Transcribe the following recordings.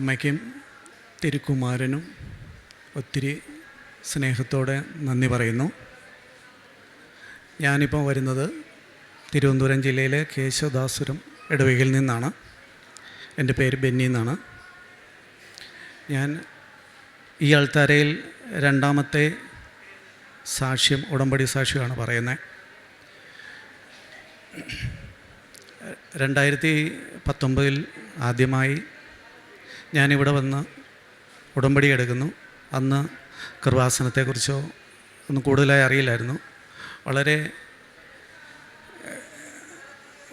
അമ്മയ്ക്കും തിരുക്കുമാരനും ഒത്തിരി സ്നേഹത്തോടെ നന്ദി പറയുന്നു. ഞാനിപ്പോൾ വരുന്നത് തിരുവനന്തപുരം ജില്ലയിലെ കേശവദാസുരം ഇടവകയിൽ നിന്നാണ്. എന്റെ പേര് ബെന്നി എന്നാണ്. ഞാൻ ഈ അൾത്താരയിൽ രണ്ടാമത്തെ സാക്ഷ്യം ഉടമ്പടി സാക്ഷ്യമാണ് പറയുന്നത്. രണ്ടായിരത്തി പത്തൊമ്പതിൽ ആദ്യമായി ഞാനിവിടെ വന്ന് ഉടമ്പടി എടുക്കുന്നു. അന്ന് കൃപാസനത്തെക്കുറിച്ചോ ഒന്നും കൂടുതലായി അറിയില്ലായിരുന്നു. വളരെ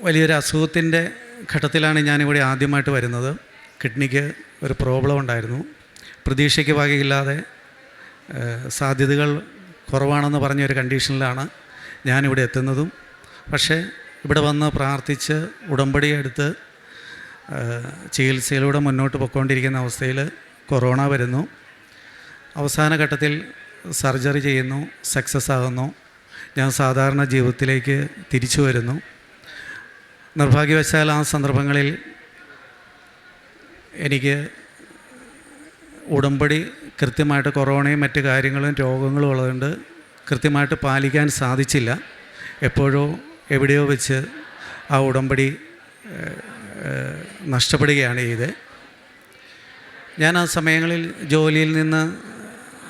വലിയൊരു അസുഖത്തിന്റെ ഘട്ടത്തിലാണ് ഞാനിവിടെ ആദ്യമായിട്ട് വരുന്നത്. കിഡ്നിക്ക് ഒരു പ്രോബ്ലം ഉണ്ടായിരുന്നു. പ്രതീക്ഷയ്ക്ക് വകയില്ലാതെ സാധ്യതകൾ കുറവാണെന്ന് പറഞ്ഞ ഒരു കണ്ടീഷനിലാണ് ഞാനിവിടെ എത്തുന്നതും. പക്ഷേ ഇവിടെ വന്ന് പ്രാർത്ഥിച്ച് ഉടമ്പടി എടുത്ത് ചികിത്സയിലൂടെ മുന്നോട്ട് പൊയ്ക്കൊണ്ടിരിക്കുന്ന അവസ്ഥയിൽ കൊറോണ വരുന്നു. അവസാന ഘട്ടത്തിൽ സർജറി ചെയ്യുന്നു സക്സസ് ആകുന്നു. ഞാൻ സാധാരണ ജീവിതത്തിലേക്ക് തിരിച്ചു വരുന്നു. നിർഭാഗ്യവശാൽ ആ സന്ദർഭങ്ങളിൽ എനിക്ക് ഉടമ്പടി കൃത്യമായിട്ട് കൊറോണയും മറ്റു കാര്യങ്ങളും രോഗങ്ങളും ഉള്ളതുകൊണ്ട് കൃത്യമായിട്ട് പാലിക്കാൻ സാധിച്ചില്ല. എപ്പോഴോ എവിടെയോ വെച്ച് ആ ഉടമ്പടി നഷ്ടപ്പെടുകയാണ് ചെയ്തത്. ഞാൻ ആ സമയങ്ങളിൽ ജോലിയിൽ നിന്ന്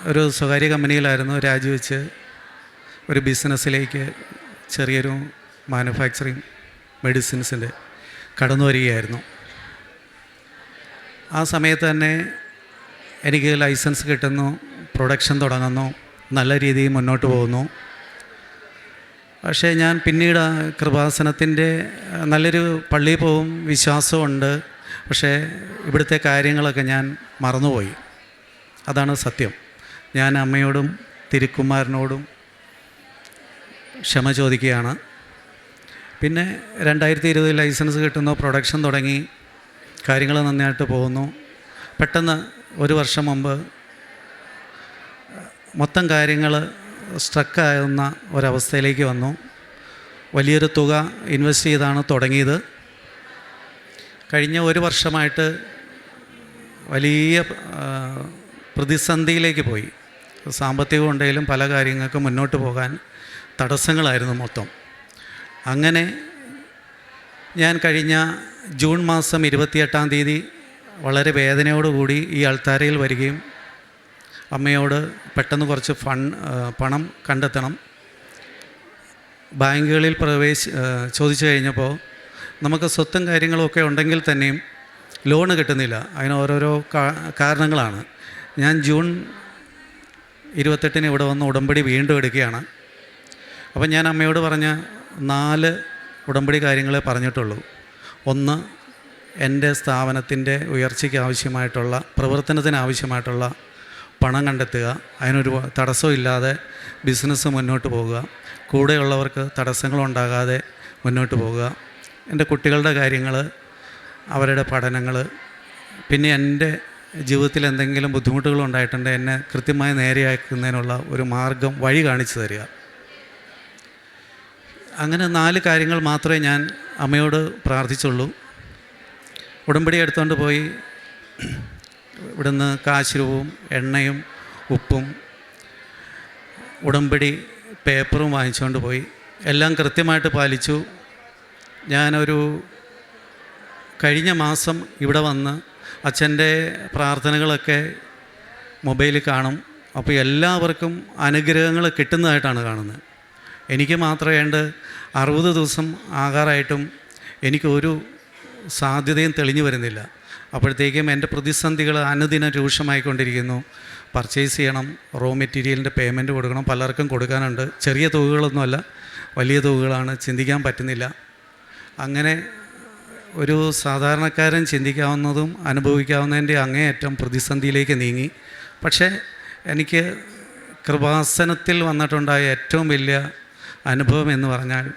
ഒരു സ്വകാര്യ കമ്പനിയിലായിരുന്നു രാജിവെച്ച് ഒരു ബിസിനസ്സിലേക്ക് ചെറിയൊരു മാനുഫാക്ചറിങ് മെഡിസിൻസിന്റെ കടന്നു വരികയായിരുന്നു. ആ സമയത്ത് തന്നെ എനിക്ക് ലൈസൻസ് കിട്ടുന്നു പ്രൊഡക്ഷൻ തുടങ്ങുന്നു നല്ല രീതിയിൽ മുന്നോട്ട് പോകുന്നു. പക്ഷേ ഞാൻ പിന്നീട് കൃപാസനത്തിന്റെ നല്ലൊരു പള്ളിയിൽ പോവും വിശ്വാസമുണ്ട് പക്ഷേ ഇവിടുത്തെ കാര്യങ്ങളൊക്കെ ഞാൻ മറന്നുപോയി. അതാണ് സത്യം. ഞാൻ അമ്മയോടും തിരുക്കുമാരനോടും ക്ഷമ ചോദിക്കുകയാണ്. പിന്നെ രണ്ടായിരത്തി ഇരുപതിൽ ലൈസൻസ് കിട്ടുന്നു പ്രൊഡക്ഷൻ തുടങ്ങി കാര്യങ്ങൾ നന്നായിട്ട് പോകുന്നു. പെട്ടെന്ന് ഒരു വർഷം മുമ്പ് മൊത്തം കാര്യങ്ങൾ സ്ട്രക്കാകുന്ന ഒരവസ്ഥയിലേക്ക് വന്നു. വലിയൊരു തുക ഇൻവെസ്റ്റ് ചെയ്താണ് തുടങ്ങിയത്. കഴിഞ്ഞ ഒരു വർഷമായിട്ട് വലിയ പ്രതിസന്ധിയിലേക്ക് പോയി. സാമ്പത്തികം ഉണ്ടെങ്കിലും പല കാര്യങ്ങൾക്കും മുന്നോട്ട് പോകാൻ തടസ്സങ്ങളായിരുന്നു മൊത്തം. അങ്ങനെ ഞാൻ കഴിഞ്ഞ ജൂൺ മാസം ഇരുപത്തിയെട്ടാം തീയതി വളരെ വേദനയോടുകൂടി ഈ അൾത്താരയിൽ വരികയും അമ്മയോട് പെട്ടെന്ന് കുറച്ച് ഫൺ പണം കണ്ടെത്തണം. ബാങ്കുകളിൽ പ്രവേശ ചോദിച്ചു കഴിഞ്ഞപ്പോൾ നമുക്ക് സ്വത്തും കാര്യങ്ങളും ഒക്കെ ഉണ്ടെങ്കിൽ തന്നെയും ലോണ് കിട്ടുന്നില്ല. അതിന് ഓരോരോ കാരണങ്ങളാണ്. ഞാൻ ജൂൺ ഇരുപത്തെട്ടിന് ഇവിടെ വന്ന് ഉടമ്പടി വീണ്ടും എടുക്കുകയാണ്. അപ്പം ഞാൻ അമ്മയോട് പറഞ്ഞ നാല് ഉടമ്പടി കാര്യങ്ങളെ പറഞ്ഞിട്ടുള്ളൂ. ഒന്ന് എന്റെ സ്ഥാപനത്തിന്റെ ഉയർച്ചയ്ക്ക് ആവശ്യമായിട്ടുള്ള പ്രവർത്തനത്തിന് ആവശ്യമായിട്ടുള്ള പണം കണ്ടെത്തുക അതിനൊരു തടസ്സമില്ലാതെ ബിസിനസ് മുന്നോട്ട് പോകുക കൂടെയുള്ളവർക്ക് തടസ്സങ്ങളുണ്ടാകാതെ മുന്നോട്ട് പോകുക. എന്റെ കുട്ടികളുടെ കാര്യങ്ങൾ അവരുടെ പഠനങ്ങൾ പിന്നെ എന്റെ ജീവിതത്തിൽ എന്തെങ്കിലും ബുദ്ധിമുട്ടുകൾ ഉണ്ടായിട്ടുണ്ട് എന്നെ കൃത്യമായി നേരെയാക്കുന്നതിനുള്ള ഒരു മാർഗം വഴി കാണിച്ചു തരിക. അങ്ങനെ നാല് കാര്യങ്ങൾ മാത്രമേ ഞാൻ അമ്മയോട് പ്രാർത്ഥിച്ചുള്ളൂ. ഉടമ്പടി എടുത്തുകൊണ്ട് പോയി. ഇവിടുന്ന് കാശുരവും എണ്ണയും ഉപ്പും ഉടമ്പടി പേപ്പറും വാങ്ങിച്ചുകൊണ്ട് പോയി. എല്ലാം കൃത്യമായിട്ട് പാലിച്ചു. ഞാനൊരു കഴിഞ്ഞ മാസം ഇവിടെ വന്ന് അച്ഛന്റെ പ്രാർത്ഥനകളൊക്കെ മൊബൈലിൽ കാണും. അപ്പോൾ എല്ലാവർക്കും അനുഗ്രഹങ്ങൾ കിട്ടുന്നതായിട്ടാണ് കാണുന്നത്. എനിക്ക് മാത്രമേ ഏണ്ട് അറുപത് ദിവസം ആകാറായിട്ടും എനിക്കൊരു സാധ്യതയും തെളിഞ്ഞു വരുന്നില്ല. അപ്പോഴത്തേക്കും എന്റെ പ്രതിസന്ധികൾ അനുദിനം രൂക്ഷമായിക്കൊണ്ടിരിക്കുന്നു. പർച്ചേസ് ചെയ്യണം റോ മെറ്റീരിയലിന്റെ പേയ്മെന്റ് കൊടുക്കണം പലർക്കും കൊടുക്കാനുണ്ട്. ചെറിയ തുകകളൊന്നുമല്ല വലിയ തുകകളാണ് ചിന്തിക്കാൻ പറ്റുന്നില്ല. അങ്ങനെ ഒരു സാധാരണക്കാരൻ ചിന്തിക്കാവുന്നതും അനുഭവിക്കാവുന്നതിന്റെ അങ്ങേയറ്റം പ്രതിസന്ധിയിലേക്ക് നീങ്ങി. പക്ഷേ എനിക്ക് കൃപാസനത്തിൽ വന്നിട്ടുണ്ടായ ഏറ്റവും വലിയ അനുഭവം എന്ന് പറഞ്ഞാൽ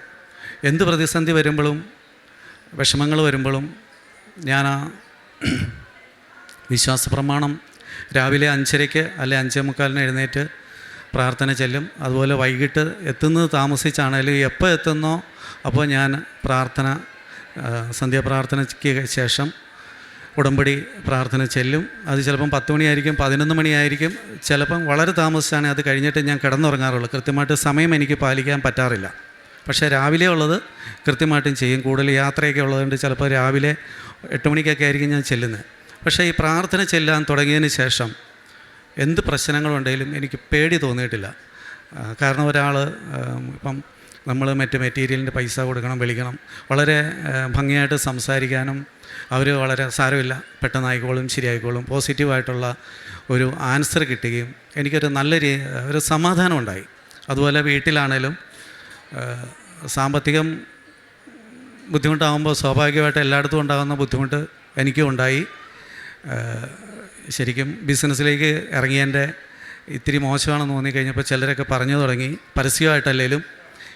എന്ത് പ്രതിസന്ധി വരുമ്പോഴും വിഷമങ്ങൾ വരുമ്പോഴും ഞാൻ ആ വിശ്വാസ പ്രമാണം രാവിലെ അഞ്ചരയ്ക്ക് അല്ലെ അഞ്ചേ മുക്കാലിന് എഴുന്നേറ്റ് പ്രാർത്ഥന ചെല്ലും. അതുപോലെ വൈകിട്ട് എത്തുന്നത് താമസിച്ചാണെങ്കിലും എപ്പോൾ എത്തുന്നോ അപ്പോൾ ഞാൻ പ്രാർത്ഥന സന്ധ്യാപ്രാർത്ഥനയ്ക്ക് ശേഷം ഉടമ്പടി പ്രാർത്ഥന ചെല്ലും. അത് ചിലപ്പം പത്ത് മണിയായിരിക്കും പതിനൊന്ന് മണിയായിരിക്കും. ചിലപ്പം വളരെ താമസിച്ചാണ് അത് കഴിഞ്ഞിട്ട് ഞാൻ കിടന്നുറങ്ങാറുള്ളൂ. കൃത്യമായിട്ട് സമയം എനിക്ക് പാലിക്കാൻ പറ്റാറില്ല. പക്ഷേ രാവിലെ ഉള്ളത് കൃത്യമായിട്ടും ചെയ്യും. കൂടുതൽ യാത്രയൊക്കെ ഉള്ളതുകൊണ്ട് ചിലപ്പോൾ രാവിലെ എട്ട് മണിക്കൊക്കെ ആയിരിക്കും ഞാൻ ചെല്ലുന്നത്. പക്ഷേ ഈ പ്രാർത്ഥന ചെല്ലാൻ തുടങ്ങിയതിന് ശേഷം എന്ത് പ്രശ്നങ്ങളുണ്ടെങ്കിലും എനിക്ക് പേടി തോന്നിയിട്ടില്ല. കാരണം ഒരാൾ ഇപ്പം നമ്മൾ മറ്റ് മെറ്റീരിയലിന്റെ പൈസ കൊടുക്കണം വിളിക്കണം വളരെ ഭംഗിയായിട്ട് സംസാരിക്കാനും അവർ വളരെ സാരമില്ല. പെട്ടെന്ന് ആയിക്കോളും ശരിയായിക്കോളും പോസിറ്റീവായിട്ടുള്ള ഒരു ആൻസർ കിട്ടുകയും എനിക്കൊരു നല്ല രീ ഒരു സമാധാനം ഉണ്ടായി. അതുപോലെ വീട്ടിലാണേലും സാമ്പത്തികം ബുദ്ധിമുട്ടാകുമ്പോൾ സ്വാഭാവികമായിട്ട് എല്ലായിടത്തും ഉണ്ടാകുന്ന ബുദ്ധിമുട്ട് എനിക്കും ഉണ്ടായി. ശരിക്കും ബിസിനസ്സിലേക്ക് ഇറങ്ങിയതിന്റെ ഇത്തിരി മോശമാണെന്ന് തോന്നിക്കഴിഞ്ഞപ്പോൾ ചിലരൊക്കെ പറഞ്ഞു തുടങ്ങി പരസ്യമായിട്ടല്ലേലും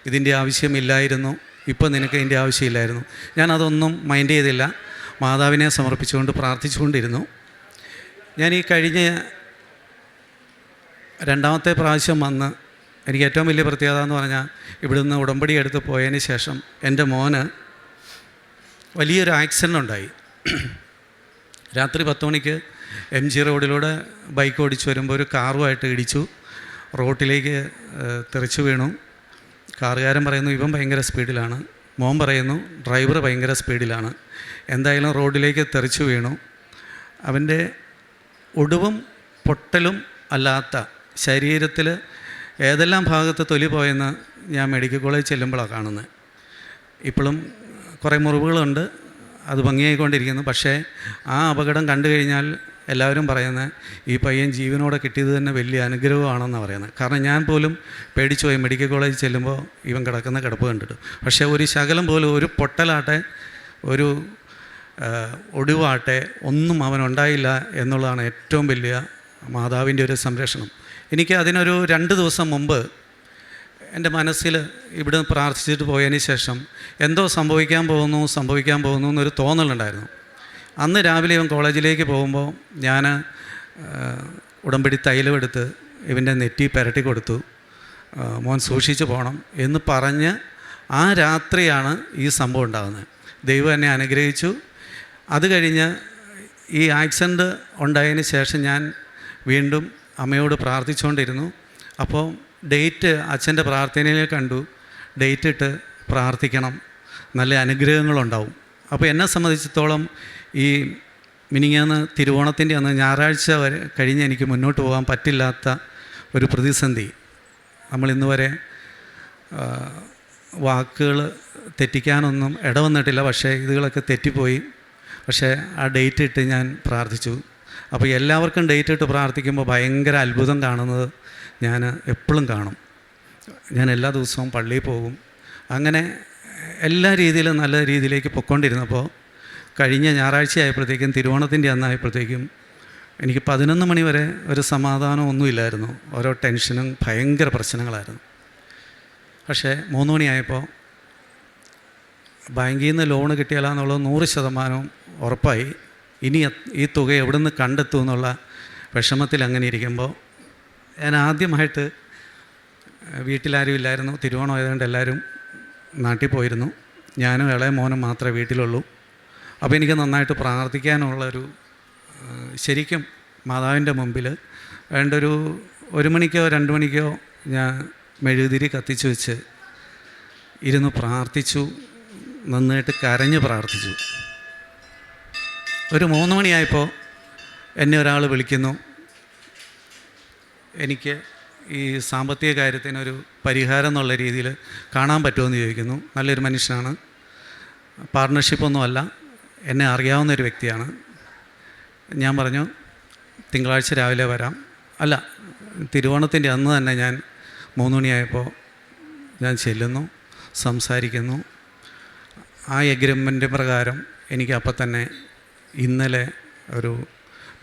ഇതിന്റെ ആവശ്യമില്ലായിരുന്നു ഇപ്പോൾ നിനക്ക് ഇതിന്റെ ആവശ്യമില്ലായിരുന്നു. ഞാനതൊന്നും മൈൻഡ് ചെയ്തില്ല. മാതാവിനെ സമർപ്പിച്ചുകൊണ്ട് പ്രാർത്ഥിച്ചുകൊണ്ടിരുന്നു. ഞാൻ ഈ കഴിഞ്ഞ രണ്ടാമത്തെ പ്രാവശ്യം വന്ന് എനിക്ക് ഏറ്റവും വലിയ പ്രത്യേകത എന്ന് പറഞ്ഞാൽ ഇവിടുന്ന് ഉടമ്പടി എടുത്ത് പോയതിന് ശേഷം എന്റെ മോന് വലിയൊരു ആക്സിഡന്റ് ഉണ്ടായി. രാത്രി പത്ത് മണിക്ക് എം ജി റോഡിലൂടെ ബൈക്ക് ഓടിച്ചു വരുമ്പോൾ ഒരു കാറുമായിട്ട് ഇടിച്ചു. റോട്ടിലേക്ക് തെറിച്ചു വീണു. കാറുകാരൻ പറയുന്നു ഇവൻ ഭയങ്കര സ്പീഡിലാണ്. മോൻ പറയുന്നു ഡ്രൈവർ ഭയങ്കര സ്പീഡിലാണ്. എന്തായാലും റോഡിലേക്ക് തെറിച്ചു വീണു. അവന്റെ ഒടുവും പൊട്ടലും അല്ലാത്ത ശരീരത്തിൽ ഏതെല്ലാം ഭാഗത്ത് തൊലി പോയെന്ന് ഞാൻ മെഡിക്കൽ കോളേജ് ചെല്ലുമ്പോഴാണ് കാണുന്നത്. ഇപ്പോഴും കുറേ മുറിവുകളുണ്ട്. അത് ഭംഗിയായിക്കൊണ്ടിരിക്കുന്നു. പക്ഷേ ആ അപകടം കണ്ടു കഴിഞ്ഞാൽ എല്ലാവരും പറയുന്നത് ഈ പയ്യൻ ജീവനോടെ കിട്ടിയത് തന്നെ വലിയ അനുഗ്രഹമാണെന്നാണ് പറയുന്നത് കാരണം ഞാൻ പോലും പേടിച്ചു പോയി. മെഡിക്കൽ കോളേജിൽ ചെല്ലുമ്പോൾ ഇവൻ കിടക്കുന്ന കിടപ്പ് കണ്ടിട്ട്. പക്ഷേ ഒരു ശകലം പോലും ഒരു പൊട്ടലാട്ടെ ഒരു ഒടിവാട്ടെ ഒന്നും അവനുണ്ടായില്ല എന്നുള്ളതാണ് ഏറ്റവും വലിയ മാതാവിന്റെ ഒരു സംരക്ഷണം. എനിക്ക് അതിനൊരു രണ്ട് ദിവസം മുമ്പ് എന്റെ മനസ്സിൽ ഇവിടെ പ്രാർത്ഥിച്ചിട്ട് പോയതിന് ശേഷം എന്തോ സംഭവിക്കാൻ പോകുന്നു സംഭവിക്കാൻ പോകുന്നു എന്നൊരു തോന്നലുണ്ടായിരുന്നു. അന്ന് രാവിലെ ഇവൻ കോളേജിലേക്ക് പോകുമ്പോൾ ഞാൻ ഉടമ്പടി തൈലമെടുത്ത് ഇവന്റെ നെറ്റി പുരട്ടി കൊടുത്തു. മോൻ സൂക്ഷിച്ച് പോകണം എന്ന് പറഞ്ഞ് ആ രാത്രിയാണ് ഈ സംഭവം ഉണ്ടാകുന്നത്. ദൈവം എന്നെ അനുഗ്രഹിച്ചു. അത് കഴിഞ്ഞ് ഈ ആക്സിഡന്റ് ഉണ്ടായതിന് ശേഷം ഞാൻ വീണ്ടും അമ്മയോട് പ്രാർത്ഥിച്ചുകൊണ്ടിരുന്നു. അപ്പോൾ ഡേറ്റ് അച്ഛന്റെ പ്രാർത്ഥനയിൽ കണ്ടു. ഡേറ്റ് ഇട്ട് പ്രാർത്ഥിക്കണം. നല്ല അനുഗ്രഹങ്ങളുണ്ടാവും. അപ്പോൾ എന്നെ സംബന്ധിച്ചിടത്തോളം ഈ മിനിങ്ങാന്ന് തിരുവോണത്തിന്റെ അന്ന് ഞായറാഴ്ച വരെ കഴിഞ്ഞ് എനിക്ക് മുന്നോട്ട് പോകാൻ പറ്റില്ലാത്ത ഒരു പ്രതിസന്ധി. നമ്മൾ ഇന്ന് വരെ വാക്കുകൾ തെറ്റിക്കാനൊന്നും ഇടവന്നിട്ടില്ല. പക്ഷേ ഇതുകളൊക്കെ തെറ്റിപ്പോയി. പക്ഷേ ആ ഡേറ്റ് ഇട്ട് ഞാൻ പ്രാർത്ഥിച്ചു. അപ്പോൾ എല്ലാവർക്കും ഡേറ്റ് ഇട്ട് പ്രാർത്ഥിക്കുമ്പോൾ ഭയങ്കര അത്ഭുതം കാണുന്നത് ഞാൻ എപ്പോഴും കാണും. ഞാൻ എല്ലാ ദിവസവും പള്ളിയിൽ പോകും. അങ്ങനെ എല്ലാ രീതിയിലും നല്ല രീതിയിലേക്ക് പൊയ്ക്കൊണ്ടിരുന്നപ്പോൾ കഴിഞ്ഞ ഞായറാഴ്ച ആയപ്പോഴത്തേക്കും തിരുവോണത്തിന്റെ അന്നായപ്പോഴത്തേക്കും എനിക്ക് പതിനൊന്ന് മണി വരെ ഒരു സമാധാനം ഒന്നുമില്ലായിരുന്നു ഓരോ ടെൻഷനും ഭയങ്കര പ്രശ്നങ്ങളായിരുന്നു. പക്ഷേ മൂന്ന് മണിയായപ്പോൾ ബാങ്കിൽ നിന്ന് ലോണ് കിട്ടിയാലെന്നുള്ളത് നൂറ് ശതമാനവും ഉറപ്പായി. ഇനി ഈ തുക എവിടെ നിന്ന് കണ്ടെത്തുമെന്നുള്ള വിഷമത്തിൽ അങ്ങനെ ഇരിക്കുമ്പോൾ ഞാൻ ആദ്യമായിട്ട് വീട്ടിലാരും ഇല്ലായിരുന്നു. തിരുവോണം ആയതുകൊണ്ട് എല്ലാവരും നാട്ടിൽ പോയിരുന്നു. ഞാനും ഇളയ മോനും മാത്രമേ വീട്ടിലുള്ളൂ. അപ്പോൾ എനിക്ക് നന്നായിട്ട് പ്രാർത്ഥിക്കാനുള്ളൊരു ശരിക്കും മാതാവിന്റെ മുമ്പിൽ വേണ്ടൊരു ഒരു മണിക്കോ രണ്ട് മണിക്കോ ഞാൻ മെഴുകുതിരി കത്തിച്ചു വെച്ച് ഇരുന്ന് പ്രാർത്ഥിച്ചു. നന്നായിട്ട് കരഞ്ഞ് പ്രാർത്ഥിച്ചു. ഒരു മൂന്ന് മണിയായപ്പോൾ എന്നെ ഒരാൾ വിളിക്കുന്നു. എനിക്ക് ഈ സാമ്പത്തിക കാര്യത്തിനൊരു പരിഹാരം എന്നുള്ള രീതിയിൽ കാണാൻ പറ്റുമെന്ന് ചോദിക്കുന്നു. നല്ലൊരു മനുഷ്യനാണ്. പാർട്ട്ണർഷിപ്പൊന്നുമല്ല എന്നെ അറിയാവുന്ന ഒരു വ്യക്തിയാണ്. ഞാൻ പറഞ്ഞു തിങ്കളാഴ്ച രാവിലെ വരാം. അല്ല തിരുവോണത്തിന്റെ അന്ന് തന്നെ ഞാൻ മൂന്ന് മണിയായപ്പോൾ ഞാൻ ചെല്ലുന്നു സംസാരിക്കുന്നു. ആ എഗ്രിമെന്റ് പ്രകാരം എനിക്ക് അപ്പം തന്നെ ഇന്നലെ ഒരു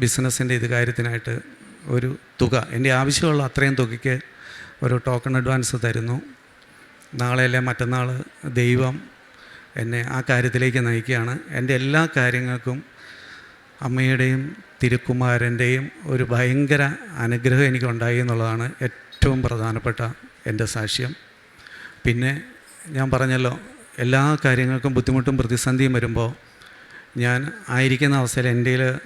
ബിസിനസ്സിന്റെ ഇത് കാര്യത്തിനായിട്ട് ഒരു തുക. എന്റെ ആവശ്യമുള്ള അത്രയും തുകയ്ക്ക് ഒരു ടോക്കൺ അഡ്വാൻസ് തരുന്നു. നാളെ അല്ലെ മറ്റന്നാൾ ദൈവം എന്നെ ആ കാര്യത്തിലേക്ക് നയിക്കുകയാണ്. എന്റെ എല്ലാ കാര്യങ്ങൾക്കും അമ്മയുടെയും തിരുക്കുമാരന്റെയും ഒരു ഭയങ്കര അനുഗ്രഹം എനിക്കുണ്ടായി എന്നുള്ളതാണ് ഏറ്റവും പ്രധാനപ്പെട്ട എന്റെ സാക്ഷ്യം. പിന്നെ ഞാൻ പറഞ്ഞല്ലോ എല്ലാ കാര്യങ്ങൾക്കും ബുദ്ധിമുട്ടും പ്രതിസന്ധിയും വരുമ്പോൾ ഞാൻ ആയിരിക്കുന്ന അവസ്ഥയിൽ എന്റെ കയ്യിൽ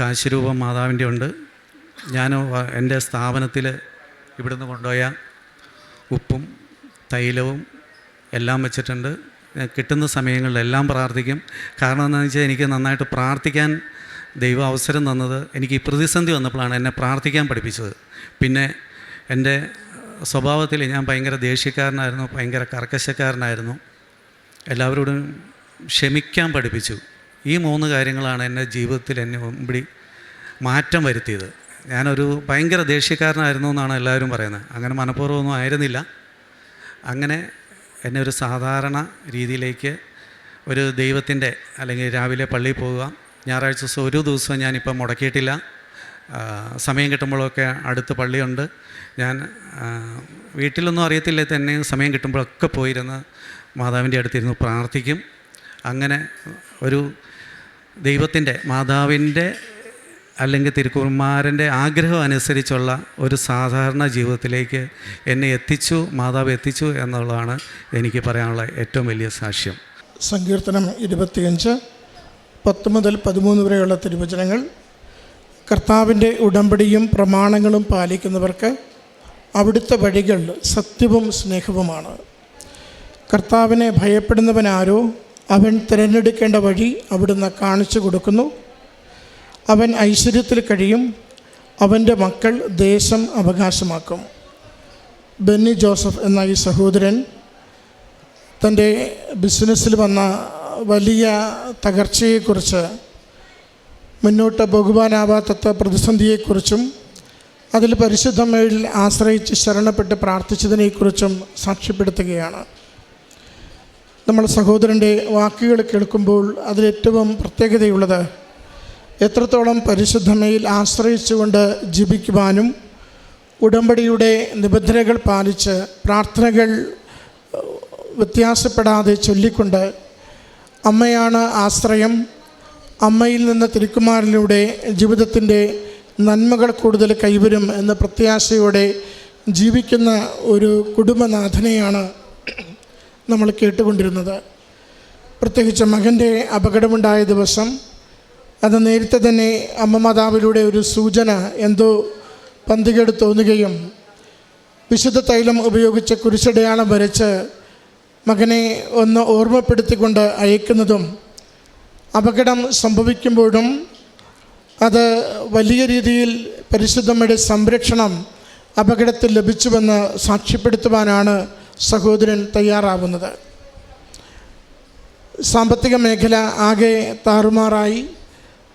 കാശ് മാതാവിന്റെ ഉണ്ട്. ഞാൻ എന്റെ സ്ഥാപനത്തിൽ ഇവിടുന്ന് കൊണ്ടുപോയ ഉപ്പും തൈലവും എല്ലാം വെച്ചിട്ടുണ്ട്. കിട്ടുന്ന സമയങ്ങളിലെല്ലാം പ്രാർത്ഥിക്കും. കാരണം എന്താണെന്ന് വെച്ചാൽ എനിക്ക് നന്നായിട്ട് പ്രാർത്ഥിക്കാൻ ദൈവം അവസരം തന്നത് എനിക്ക് ഈ പ്രതിസന്ധി വന്നപ്പോഴാണ് എന്നെ പ്രാർത്ഥിക്കാൻ പഠിപ്പിച്ചത്. പിന്നെ എന്റെ സ്വഭാവത്തിൽ ഞാൻ ഭയങ്കര ദേഷ്യക്കാരനായിരുന്നു ഭയങ്കര കർക്കശക്കാരനായിരുന്നു. എല്ലാവരോടും ക്ഷമിക്കാൻ പഠിപ്പിച്ചു. ഈ മൂന്ന് കാര്യങ്ങളാണ് എന്റെ ജീവിതത്തിൽ എന്നെ മുമ്പിടി മാറ്റം വരുത്തിയത്. ഞാനൊരു ഭയങ്കര ദേഷ്യക്കാരനായിരുന്നു എന്നാണ് എല്ലാവരും പറയുന്നത്. അങ്ങനെ മനഃപൂർവമൊന്നും ആയിരുന്നില്ല. അങ്ങനെ എന്നെ ഒരു സാധാരണ രീതിയിലേക്ക് ഒരു ദൈവത്തിന്റെ അല്ലെങ്കിൽ രാവിലെ പള്ളിയിൽ പോവുക. ഞായറാഴ്ച ദിവസം ഒരു ദിവസം ഞാനിപ്പം മുടക്കിയിട്ടില്ല. സമയം കിട്ടുമ്പോഴൊക്കെ അടുത്ത് പള്ളിയുണ്ട്. ഞാൻ വീട്ടിലൊന്നും അറിയത്തില്ല തന്നെ സമയം കിട്ടുമ്പോഴൊക്കെ പോയിരുന്ന് മാതാവിന്റെ അടുത്തിരുന്ന് പ്രാർത്ഥിക്കും. അങ്ങനെ ഒരു ദൈവത്തിന്റെ മാതാവിന്റെ അല്ലെങ്കിൽ തിരുക്കുമാരന്റെ ആഗ്രഹം അനുസരിച്ചുള്ള ഒരു സാധാരണ ജീവിതത്തിലേക്ക് എന്നെ എത്തിച്ചു മാതാവ് എത്തിച്ചു എന്നുള്ളതാണ് എനിക്ക് പറയാനുള്ള ഏറ്റവും വലിയ സാക്ഷ്യം. സങ്കീർത്തനം ഇരുപത്തിയഞ്ച് പത്ത് മുതൽ പതിമൂന്ന് വരെയുള്ള തിരുവചനങ്ങൾ. കർത്താവിന്റെ ഉടമ്പടിയും പ്രമാണങ്ങളും പാലിക്കുന്നവർക്ക് അവിടുത്തെ വഴികൾ സത്യവും സ്നേഹവുമാണ്. കർത്താവിനെ ഭയപ്പെടുന്നവനാരോ അവൻ തിരഞ്ഞെടുക്കേണ്ട വഴി അവിടുന്ന് കാണിച്ചു കൊടുക്കുന്നു. അവൻ ഐശ്വര്യത്തിൽ കഴിയും അവന്റെ മക്കൾ ദേശം അവകാശമാക്കും. ബെന്നി ജോസഫ് എന്ന ഈ സഹോദരൻ തന്റെ ബിസിനസ്സിൽ വന്ന വലിയ തകർച്ചയെക്കുറിച്ച് മുന്നോട്ട് പോകുവാനാവാത്ത പ്രതിസന്ധിയെക്കുറിച്ചും അതിൽ പരിശുദ്ധമ്മയിൽ ആശ്രയിച്ച് ശരണപ്പെട്ട് പ്രാർത്ഥിച്ചതിനെക്കുറിച്ചും സാക്ഷ്യപ്പെടുത്തുകയാണ്. നമ്മൾ സഹോദരന്റെ വാക്കുകൾ കേൾക്കുമ്പോൾ അതിലേറ്റവും പ്രത്യേകതയുള്ളത് എത്രത്തോളം പരിശുദ്ധമയിൽ ആശ്രയിച്ചുകൊണ്ട് ജീവിക്കുവാനും ഉടമ്പടിയുടെ നിബന്ധനകൾ പാലിച്ച് പ്രാർത്ഥനകൾ വ്യത്യാസപ്പെടാതെ ചൊല്ലിക്കൊണ്ട് അമ്മയാണ് ആശ്രയം. അമ്മയിൽ നിന്ന് തിരുക്കുമാരിലൂടെ ജീവിതത്തിന്റെ നന്മകൾ കൂടുതൽ കൈവരും എന്ന പ്രത്യാശയോടെ ജീവിക്കുന്ന ഒരു കുടുംബനാഥനെയാണ് നമ്മൾ കേട്ടുകൊണ്ടിരുന്നത്. പ്രത്യേകിച്ച് മകന്റെ അപകടമുണ്ടായ ദിവസം അത് നേരത്തെ തന്നെ അമ്മ മാതാവിലൂടെ ഒരു സൂചന എന്തോ പന്തികേട് തോന്നുകയും വിശുദ്ധ തൈലം ഉപയോഗിച്ച് കുരിശടയാളം വരച്ച് മകനെ ഒന്ന് ഓർമ്മപ്പെടുത്തിക്കൊണ്ട് അയക്കുന്നതും അപകടം സംഭവിക്കുമ്പോഴും അത് വലിയ രീതിയിൽ പരിശുദ്ധമ്മയുടെ സംരക്ഷണം അപകടത്തിൽ ലഭിച്ചുവെന്ന് സാക്ഷ്യപ്പെടുത്തുവാനാണ് സഹോദരൻ തയ്യാറാവുന്നത്. സാമ്പത്തിക മേഖല ആകെ താറുമാറായി.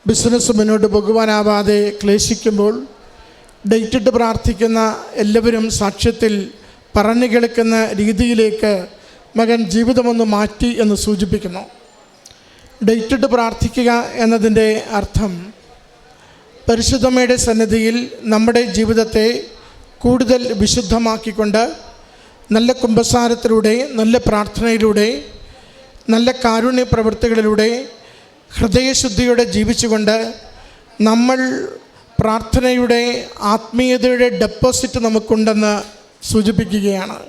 ബിസിനസ് മുന്നോട്ട് പോകുവാനാവാതെ ക്ലേശിക്കുമ്പോൾ ഡേറ്റിട്ട് പ്രാർത്ഥിക്കുന്ന എല്ലാവരും സാക്ഷ്യത്തിൽ പറഞ്ഞു കേൾക്കുന്ന രീതിയിലേക്ക് മകൻ ജീവിതമൊന്ന് മാറ്റി എന്ന് സൂചിപ്പിക്കുന്നു. ഡേറ്റിട്ട് പ്രാർത്ഥിക്കുക എന്നതിന്റെ അർത്ഥം പരിശുദ്ധമ്മയുടെ സന്നിധിയിൽ നമ്മുടെ ജീവിതത്തെ കൂടുതൽ വിശുദ്ധമാക്കിക്കൊണ്ട് നല്ല കുംഭസാരത്തിലൂടെ നല്ല പ്രാർത്ഥനയിലൂടെ നല്ല കാരുണ്യ പ്രവൃത്തികളിലൂടെ ഹൃദയശുദ്ധിയോടെ ജീവിച്ചുകൊണ്ട് നമ്മൾ പ്രാർത്ഥനയുടെ ആത്മീയതയുടെ ഡെപ്പോസിറ്റ് നമുക്കുണ്ടെന്ന് സൂചിപ്പിക്കുകയാണ്.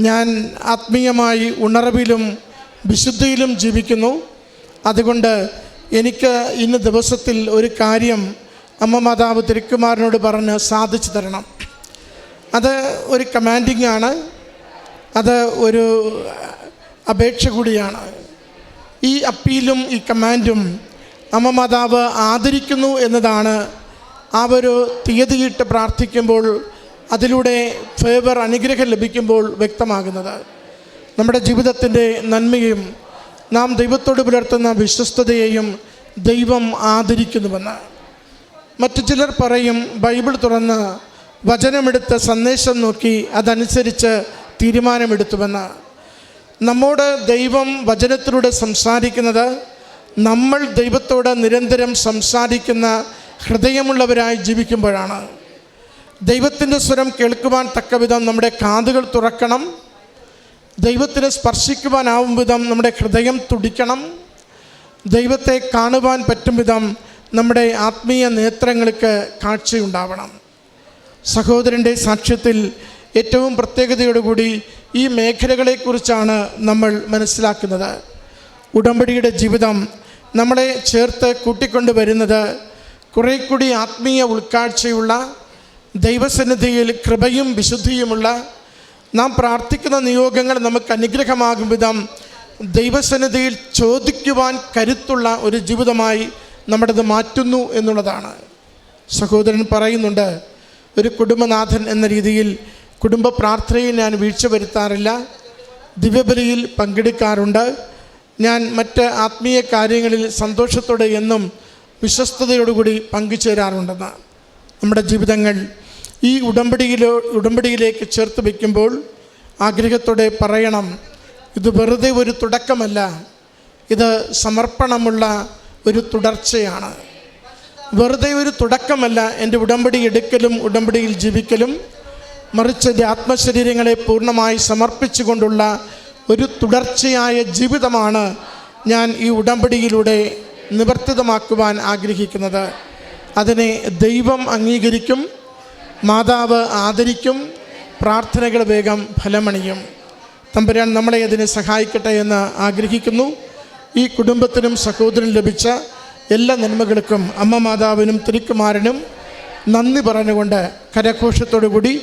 ഞാൻ ആത്മീയമായി ഉണർവിലും വിശുദ്ധിയിലും ജീവിക്കുന്നു. അതുകൊണ്ട് എനിക്ക് ഇന്ന് ദിവസത്തിൽ ഒരു കാര്യം അമ്മ മാതാവ് തിരുക്കുമാരനോട് പറഞ്ഞ് സാധിച്ചു തരണം. അത് ഒരു കമാൻഡിങ് ആണ്. അത് ഒരു അപേക്ഷ കൂടിയാണ്. ഈ അപ്പീലും ഈ കമാൻഡും അമ്മ മാതാവ് ആദരിക്കുന്നു എന്നതാണ് ആ ഒരു തീയതിയിട്ട് പ്രാർത്ഥിക്കുമ്പോൾ അതിലൂടെ ഫേവർ അനുഗ്രഹം ലഭിക്കുമ്പോൾ വ്യക്തമാകുന്നത്. നമ്മുടെ ജീവിതത്തിന്റെ നന്മയും നാം ദൈവത്തോട് പുലർത്തുന്ന വിശ്വസ്തതയെയും ദൈവം ആദരിക്കുന്നുവെന്ന്. മറ്റു ചിലർ പറയും ബൈബിൾ തുറന്ന് വചനമെടുത്ത് സന്ദേശം നോക്കി അതനുസരിച്ച് തീരുമാനമെടുത്തുവെന്ന്. നമ്മോട് ദൈവം വചനത്തിലൂടെ സംസാരിക്കുന്നത് നമ്മൾ ദൈവത്തോട് നിരന്തരം സംസാരിക്കുന്ന ഹൃദയമുള്ളവരായി ജീവിക്കുമ്പോഴാണ്. ദൈവത്തിന്റെ സ്വരം കേൾക്കുവാൻ തക്കവിധം നമ്മുടെ കാതുകൾ തുറക്കണം. ദൈവത്തിനെ സ്പർശിക്കുവാനാവും വിധം നമ്മുടെ ഹൃദയം തുടിക്കണം. ദൈവത്തെ കാണുവാൻ പറ്റും വിധം നമ്മുടെ ആത്മീയ നേത്രങ്ങൾക്ക് കാഴ്ചയുണ്ടാവണം. സഹോദരന്റെ സാക്ഷ്യത്തിൽ ഏറ്റവും പ്രത്യേകതയോടുകൂടി ഈ മേഖലകളെക്കുറിച്ചാണ് നമ്മൾ മനസ്സിലാക്കുന്നത്. ഉടമ്പടിയുടെ ജീവിതം നമ്മളെ ചേർത്ത് കൂട്ടിക്കൊണ്ടുവരുന്നത് കുറേ കൂടി ആത്മീയ ഉൾക്കാഴ്ചയുള്ള ദൈവസന്നിധിയിൽ കൃപയും വിശുദ്ധിയുമുള്ള നാം പ്രാർത്ഥിക്കുന്ന നിയോഗങ്ങൾ നമുക്ക് അനുഗ്രഹമാകും വിധം ദൈവസന്നിധിയിൽ ചോദിക്കുവാൻ കരുത്തുള്ള ഒരു ജീവിതമായി നമ്മുടേത് മാറ്റുന്നു എന്നുള്ളതാണ്. സഹോദരൻ പറയുന്നുണ്ട് ഒരു കുടുംബനാഥൻ എന്ന രീതിയിൽ കുടുംബ പ്രാർത്ഥനയിൽ ഞാൻ വീഴ്ച വരുത്താറില്ല. ദിവ്യബലിയിൽ പങ്കെടുക്കാറുണ്ട്. ഞാൻ മറ്റ് ആത്മീയ കാര്യങ്ങളിൽ സന്തോഷത്തോടെ എന്നും വിശ്വസ്തയോടുകൂടി പങ്കുചേരാറുണ്ടെന്ന് നമ്മുടെ ജീവിതങ്ങൾ ഈ ഉടമ്പടിയിലോ ഉടമ്പടിയിലേക്ക് ചേർത്ത് വയ്ക്കുമ്പോൾ ആഗ്രഹത്തോടെ പറയണം ഇത് വെറുതെ ഒരു തുടക്കമല്ല. ഇത് സമർപ്പണമുള്ള ഒരു തുടർച്ചയാണ്. വെറുതെ ഒരു തുടക്കമല്ല എന്റെ ഉടമ്പടി എടുക്കലും ഉടമ്പടിയിൽ ജീവിക്കലും. മറിച്ച് എന്റെ ആത്മശരീരങ്ങളെ പൂർണമായി സമർപ്പിച്ചുകൊണ്ടുള്ള ഒരു തുടർച്ചയായ ജീവിതമാണ് ഞാൻ ഈ ഉടമ്പടിയിലൂടെ നിവർത്തിതമാക്കുവാൻ ആഗ്രഹിക്കുന്നത്. അതിനെ ദൈവം അംഗീകരിക്കും മാതാവ് ആദരിക്കും പ്രാർത്ഥനകൾ വേഗം ഫലമണിയും. തമ്പുരാൻ നമ്മളെ അതിനെ സഹായിക്കട്ടെ എന്ന് ആഗ്രഹിക്കുന്നു. ഈ കുടുംബത്തിനും സഹോദരനും ലഭിച്ച എല്ലാ നന്മകൾക്കും അമ്മ മാതാവിനും തിരുക്കുമാരനും നന്ദി പറഞ്ഞുകൊണ്ട് കരഘോഷത്തോടുകൂടി